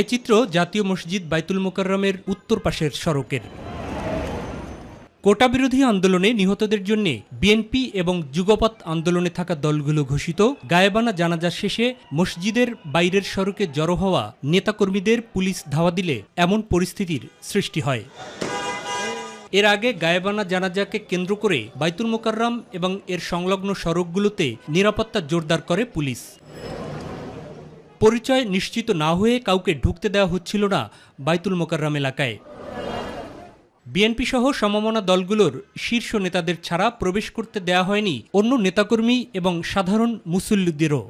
এ চিত্র জাতীয় মসজিদ বাইতুল মোকাররমের উত্তর পাশের সড়কের। কোটা বিরোধী আন্দোলনে নিহতদের জন্য বিএনপি এবং যুগপৎ আন্দোলনে থাকা দলগুলো ঘোষিত। গায়েবানা জানাজা শেষে মসজিদের বাইরের সড়কে জড়ো হওয়া নেতাকর্মীদের পুলিশ ধাওয়া দিলে এমন পরিস্থিতির সৃষ্টি হয়। এর আগে গায়েবানা জানাজাকে কেন্দ্র করে বাইতুল মোকাররম এবং এর সংলগ্ন সড়কগুলোতে নিরাপত্তা জোরদার করে পুলিশ। পরিচয় নিশ্চিত না হয়ে কাউকে ঢুকতে দেওয়া হচ্ছিল না বাইতুল মোকাররম এলাকায়। বিএনপি সহ সমমনা দলগুলোর শীর্ষ নেতাদের ছাড়া প্রবেশ করতে দেয়া হয়নি অন্য নেতাকর্মী এবং সাধারণ মুসল্লিদেরও।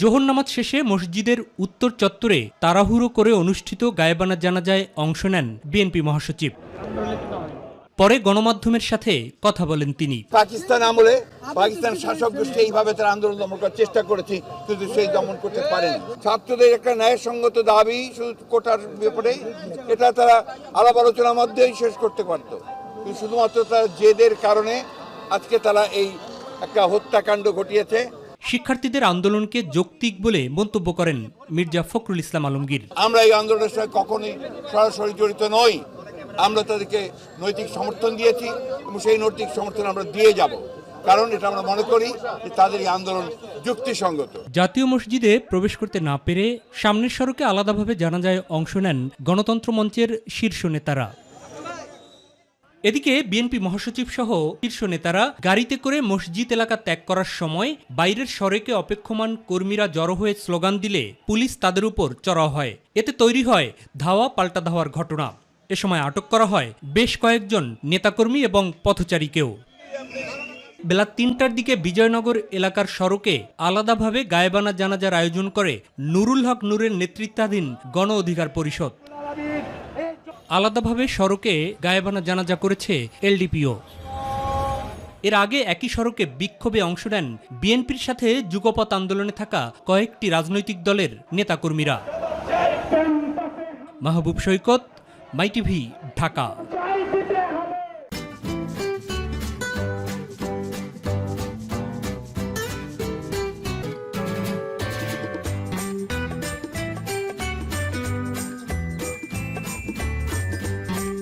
জোহর নামাজ শেষে মসজিদের উত্তর চত্বরে তাড়াহুড়ো করে অনুষ্ঠিত গায়েবানা জানাজায় অংশ নেন বিএনপি মহাসচিব। পরে গণমাধ্যমের সাথে কথা বলেন তিনি। পাকিস্তান আমলে পাকিস্তান শাসক গোষ্ঠী এইভাবে তারা আন্দোলন দমন করার চেষ্টা করেছে কিন্তু সেই দমন করতে পারেন। ছাত্রদের একটা ন্যায়সঙ্গত দাবি শুধু কোটার ব্যাপারে এটা তারা আলাপ আলোচনার মধ্যেই শেষ করতে পারত। শুধুমাত্র তার জেদের কারণে আজকে তারা এই একটা হত্যাকাণ্ড ঘটিয়েছে। শিক্ষার্থীদের আন্দোলনকে যৌক্তিক বলে মন্তব্য করেন মির্জা ফখরুল ইসলাম আলমগীর। আমরা এই আন্দোলনের সঙ্গে কখনোই সরাসরি জড়িত নই। আমরা তাদেরকে নৈতিক সমর্থন দিয়েছি এবং সেই নৈতিক সমর্থন আমরা দিয়ে যাব। কারণ এটা আমরা মনে করি যে তাদের এই আন্দোলন যুক্তিসঙ্গত। জাতীয় মসজিদে প্রবেশ করতে না পেরে সামনের সড়কে আলাদাভাবে জানাজায় অংশ নেন গণতন্ত্র মঞ্চের শীর্ষ নেতারা। এদিকে বিএনপি মহাসচিব সহ শীর্ষ নেতারা গাড়িতে করে মসজিদ এলাকা ত্যাগ করার সময় বাইরের সড়কে অপেক্ষমান কর্মীরা জড়ো হয়ে স্লোগান দিলে পুলিশ তাদের উপর চড়াও হয়। এতে তৈরি হয় ধাওয়া পাল্টা ধাওয়ার ঘটনা। এ সময় আটক করা হয় বেশ কয়েকজন নেতাকর্মী এবং পথচারীকেও। বেলা তিনটার দিকে বিজয়নগর এলাকার সড়কে আলাদাভাবে গায়েবানা জানাজার আয়োজন করে নুরুল হক নূরের নেতৃত্বাধীন গণ অধিকার পরিষদ। আলাদাভাবে সড়কে গায়েবানা জানাজা করেছে এলডিপিও। এর আগে একই সড়কে বিক্ষোভে অংশ নেন বিএনপির সাথে যুগপথ আন্দোলনে থাকা কয়েকটি রাজনৈতিক দলের নেতাকর্মীরা। Mahbub Saikat My TV Dhaka.